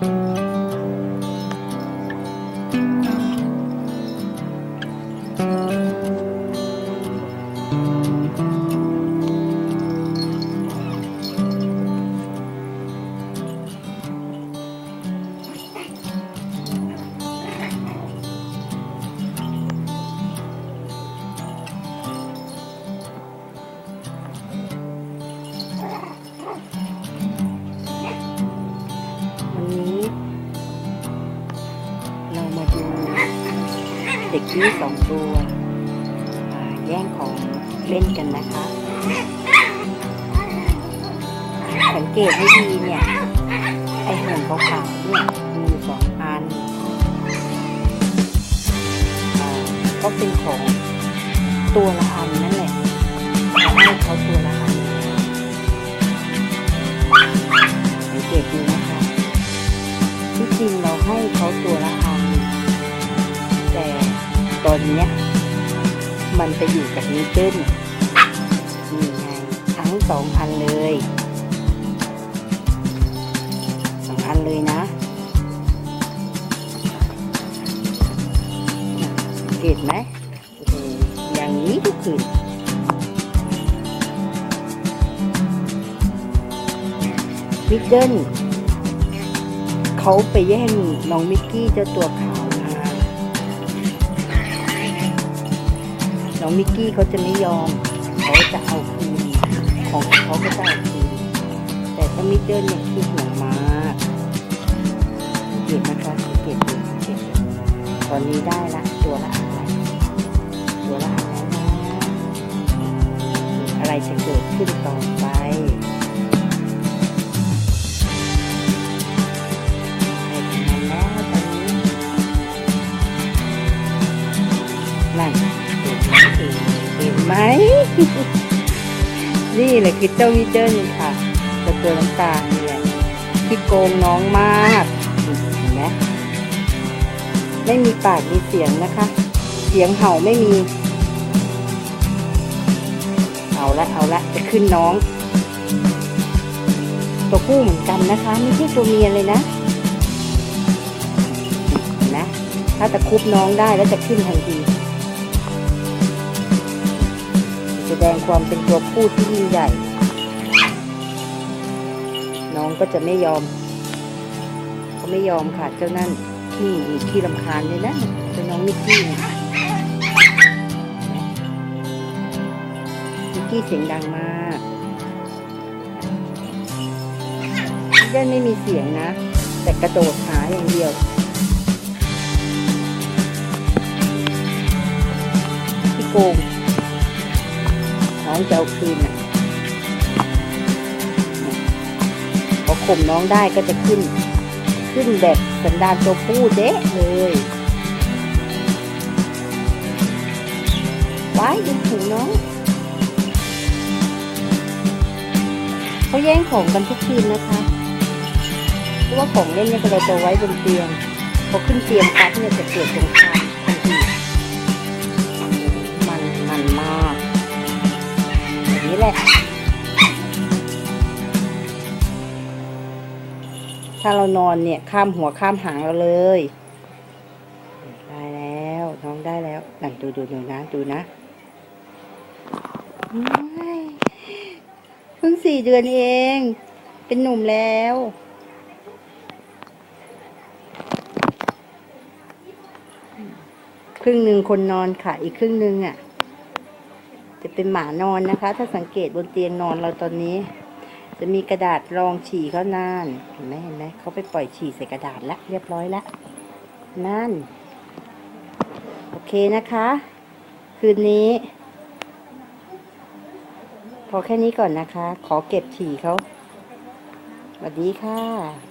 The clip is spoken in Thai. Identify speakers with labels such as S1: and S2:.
S1: Thank you. เด็กที่สองตัวแย่งของเล่นกันนะคะ สังเกตให้ดีเนี่ย ไอห่วงขาวๆเนี่ยมีอสองอันก็เป็นของตัวละอันนั่นแหละเราให้เขาตัวละอันสังเกตดูนะคะที่จริงเราให้เขาตัวละอัน ตอนเนี้ยมันไปอยู่กับนิวตันนี่ไงทั้งสองอันเลยสองอันเลยนะสังเกตไหมโอ้โหอย่างนี้ทุกคืนมิดเดิลเขาไปแย่งน้องมิกกี้เจ้าตัวข น้องมิกกี้เขาจะไม่ยอมเขาจะเอาคืนของเขาก็จะเอาคืนแต่ถ้ามิดเดิลเนี่ยคือห่วงมากเก็บนะคะเก็บดูเก็บดูตอนนี้ได้ละตัวละอะไรตัวละอะไรนะอะไรจะเกิดขึ้นต่อไป นี่แหละคือเจ้าวิเดิลค่ะกับตัวน้ำตาลนี่แหละที่โกงน้องมากเห็นไหมไม่มีปากมีเสียงนะคะ เสียงเห่าไม่มี เอาละเอาละจะขึ้นน้อง ตัวผู้เหมือนกันนะคะไม่ใช่ตัวเมียเลยนะเห็นไหมถ้าตะคุบน้องได้แล้วจะขึ้นทันที ดงความเป็นตัวผู้ที่ยิ่งใหญ่ น้องก็จะไม่ยอมเขาไม่ยอมค่ะเจ้านั่นขี้มีขี้ลำคาญเลยนะเจ้าน้องนิกกี้เนี่ยนิกกี้เสียงดังมากเด่นไม่มีเสียงนะ แต่กระโดดหาอย่างเดียวที่โกง จะเอาคืนนะพอข่มน้องได้ก็จะขึ้น ขึ้นแบบสันดานตัวผู้เด๊ะเลยว้ายดึงถึงน้องเขาแย่งของกันทุกคืนนะคะเพราะว่าของเล่นเนี่ยเราจะไว้บนเตียงพอขึ้นเตียงปั๊บเนี่ยจะเกิดสงคราม ถ้าเรานอนเนี่ย ข้ามหัวข้ามหางเราเลยได้แล้ว น้องได้แล้วนั่นดูดูดูนะ ดูนะเพิ่งสี่เดือนเอง เป็นหนุ่มแล้วครึ่งหนึ่งคนนอนค่ะ อีกครึ่งหนึ่งอะ จะเป็นหมานอนนะคะ ถ้าสังเกตบนเตียงนอนเราตอนนี้ จะมีกระดาษรองฉี่เขานานเห็นไหมเห็นไหมเขาไปปล่อยฉี่ใส่กระดาษแล้วเรียบร้อยแล้วนั่น โอเคนะคะ คืนนี้ พอแค่นี้ก่อนนะคะ ขอเก็บฉี่เขาสวัสดีค่ะ